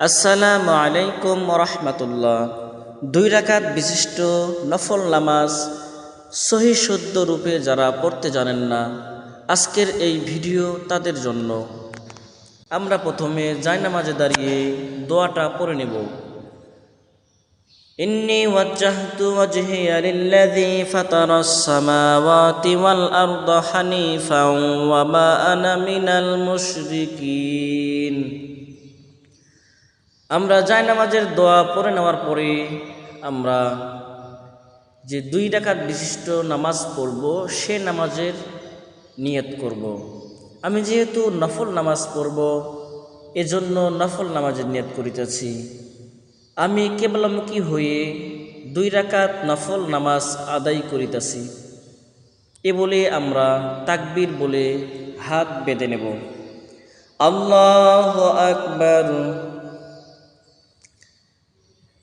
আসসালামু আলাইকুম রহমতুল্লাহ দুই রাকাত বিশিষ্ট নফল নামাজ সহি শুদ্ধ রূপে যারা পড়তে জানেন না আজকের এই ভিডিও তাদের জন্য আমরা প্রথমে জায়নামাজে দাঁড়িয়ে দোয়াটা পড়ে নেব إني وجهت وجهي للذي فطر السماوات والأرض حنيفا وما أنا من المشركين আমরা জায়নামাজের দোয়া পড়ে নেওয়ার পরে আমরা যে দুই ডাকাত বিশিষ্ট নামাজ পড়ব, সে নামাজের নিয়ত করব। আমি যেহেতু নফল নামাজ পড়ব, এজন্য নফল নামাজের নিয়ত করিতেছি। আমি কেবলমুখী হয়ে দুই রাকাত নফল নামাজ আদায় করিতেছি। এ বলে আমরা তাকবির বলে হাত বেঁধে নেব। আল্লাহ আকবর।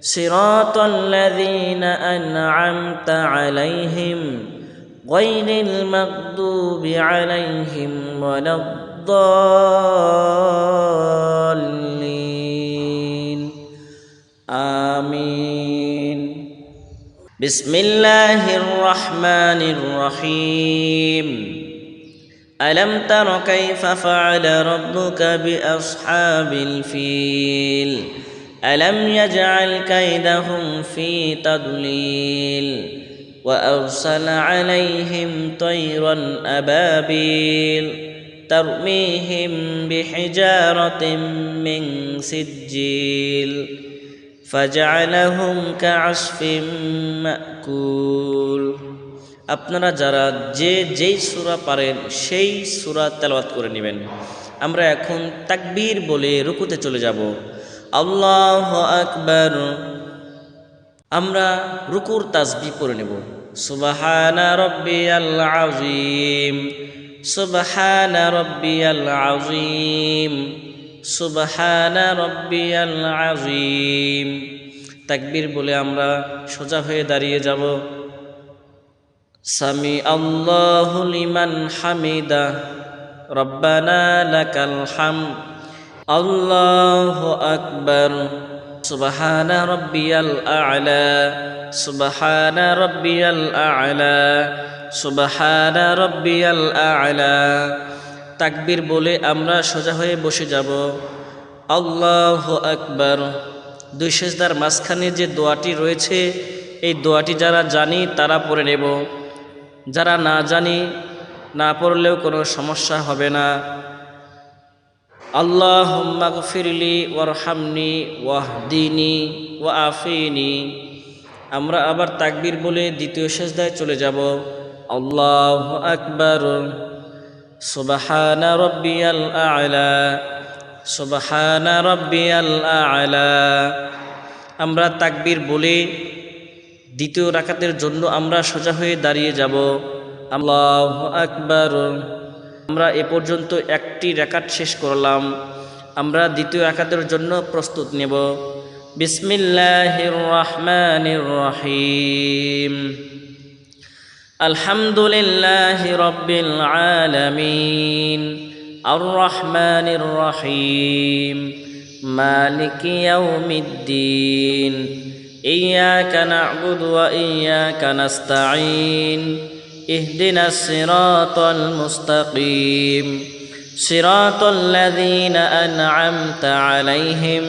صراط الذين أنعمت عليهم غير المغضوب عليهم ولا الضالين. آمين. بسم الله الرحمن الرحيم. ألم تر كيف فعل ربك بأصحاب الفيل؟ ألم يجعل كيدهم في تضليل وأرسل عليهم طيرا أبابيل ترميهم بحجارة من سجيل فجعلهم كعصف مأكول আপনারা যারা যে যেই সূরা পারেন সেই সূরা তেলাওয়াত করে নেবেন আমরা এখন তাকবীর বলে রুকুতে চলে যাব আল্লাহ আকবর। আমরা রুকুর তাজবি পড়ে নেব। সুবাহানা রব্বি আল আজিম সুবাহানা রব্বি আল আজিম সুবাহানা রব্বি আল আজিম তাকবীর বলে আমরা সোজা হয়ে দাঁড়িয়ে যাব। সামি আল্লাহ লিমান হামিদা। রব্বানা লাকাল হাম আল্লাহ আকবর। সুবহান রব্বিয়াল আ'লা, সুবহান রব্বিয়াল আ'লা, সুবহান রব্বিয়াল আ'লা। তাকবীর বলে আমরা সোজা হয়ে বসে যাব। আল্লাহ আকবর। দুই শেষদার মাঝখানে যে দোয়াটি রয়েছে, এই দোয়াটি যারা জানি তারা পড়ে নেব। যারা না জানি, না পড়লেও কোনো সমস্যা হবে না। আল্লাহ ফিরলি ওয়ারহামনি ওয়াহদিনী ওয়া আফিনি আমরা আবার তাকবির বলে দ্বিতীয় শেষদায় চলে যাব। আল্লাহ আকবর। সুবাহানা রব্বিয়াল আ'লা। সুবাহানা রব্বিয়াল আ'লা। আমরা তাকবির বলে দ্বিতীয় রাকাতের জন্য আমরা সোজা হয়ে দাঁড়িয়ে যাব। আল্লাহ আকবর। আমরা এ পর্যন্ত একটি রেখাত শেষ করলাম। আমরা দ্বিতীয় একাদের জন্য প্রস্তুত নেব। বিসমিল্লাহির রহমানির রহিম আলহামদুলিল্লাহি রব্বিল আলামিন। আর রহমানির রহিম মালিক ইয়াউমিদ্দিন। ইয়াকা না'বুদু ওয়া ইয়াকা নাস্তাঈন। اهدنا الصراط المستقيم صراط الذين أنعمت عليهم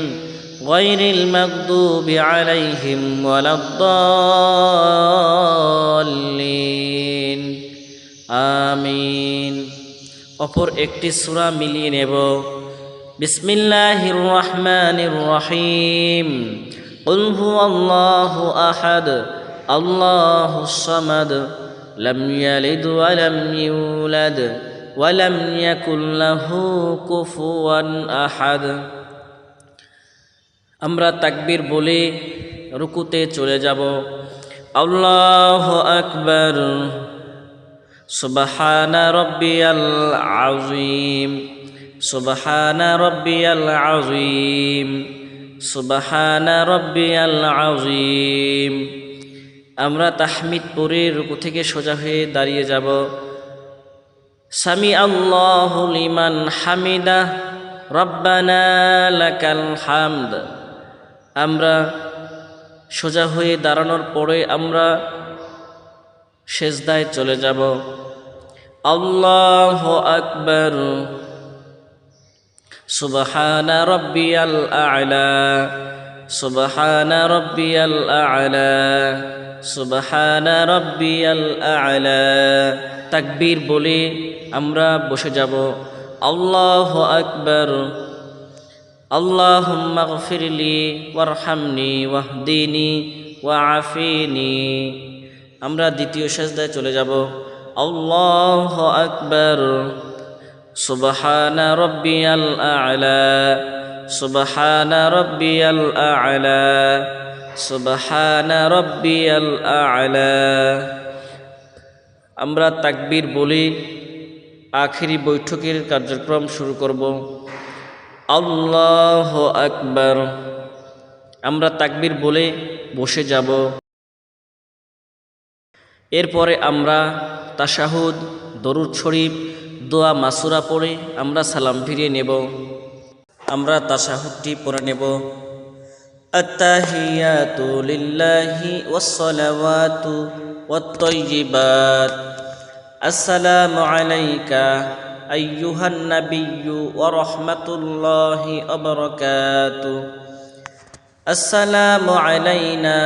غير المغضوب عليهم ولا الضالين আমিন অপর একটি সূরা মিলিয়ে নেব বিসমিল্লাহির রহমানির রহিম قل هو الله احد الله الصمد لم يلد ولم يولد ولم يكن له كفوا احد আমরা তাকবীর বলে রুকুতে চলে যাব আল্লাহ আকবর সুবহানা রব্বিয়াল আযীম সুবহানা রব্বিয়াল আযীম সুবহানা রব্বিয়াল আযীম আমরা তাহমিদ পরে রুকু থেকে সোজা হয়ে দাঁড়িয়ে যাব। সামি আল্লাহ লিমান হামিদা, রব্বানা হামদ। আমরা সোজা হয়ে দাঁড়ানোর পরে আমরা সেজদায় চলে যাব। আল্লাহ আকবর। সুবহানা রব্বিয়াল আ'লা। সুবহানা রব্বিয়াল আ'লা সুবহানা রব্বিয়াল আ'লা তাকবীর বলে আমরা বসে যাব আল্লাহ আকবর اللهم اغفر لي وارحمني واهدني وعافيني আমরা দ্বিতীয় সাজদায় চলে যাব আল্লাহ আকবর সুবহানা রব্বিয়াল আ'লা সুবহানা রব্বিয়াল আ'লা, সুবহানা রব্বিয়াল আ'লা। আমরা তাকবীর বলি, আখেরি বৈঠকের কার্যক্রম শুরু করব। আল্লাহ আকবর। আমরা তাকবীর বলে বসে যাব। এরপরে আমরা তাশাহুদ, দরুদ শরীফ, দোয়া মাসুরা পড়ে আমরা সালাম ফিরিয়ে নেব। আমরা তাশাহুদটি পড়ে নেব التحيات لله والصلوات والطيبات السلام عليك أيها النبي ورحمة الله وبركاته السلام علينا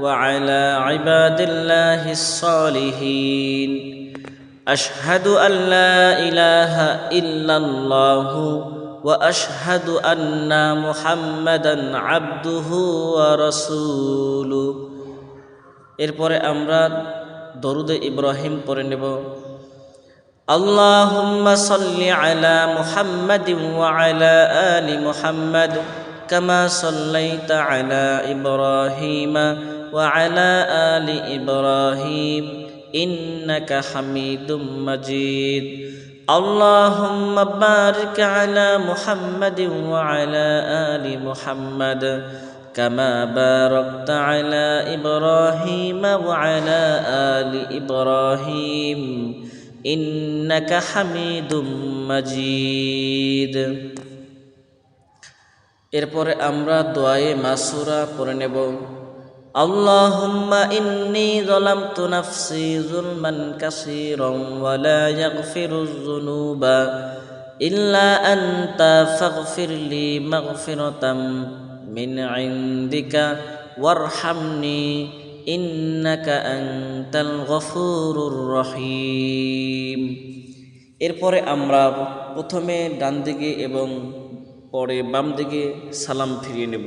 وعلى عباد الله الصالحين أشهد أن لا إله إلا الله وأشهد أن محمدا عبده ورسوله এরপরে আমরা দরুদে ইব্রাহিম পড়ে নেব اللهم صل على محمد وعلى آل محمد كما صليت على إبراهيم وعلى آل إبراهيم إنك حميد مجيد اللهم بارك على محمد وعلى آل محمد كما باركت على إبراهيم وعلى آل إبراهيم إنك حميد مجيد এরপরে আমরা দোয়ায়ে মাসুরা পড়ে নেব اللهم إني ظلمت نفسي ظلما كثيرا ولا يغفر الذنوب إلا أنت فاغفر لي مغفرة من عندك وارحمني إنك أنت الغفور الرحيم এরপরে আমরা প্রথমে ডান দিকে এবং পরে বাম দিকে সালাম ফিরিয়ে নেব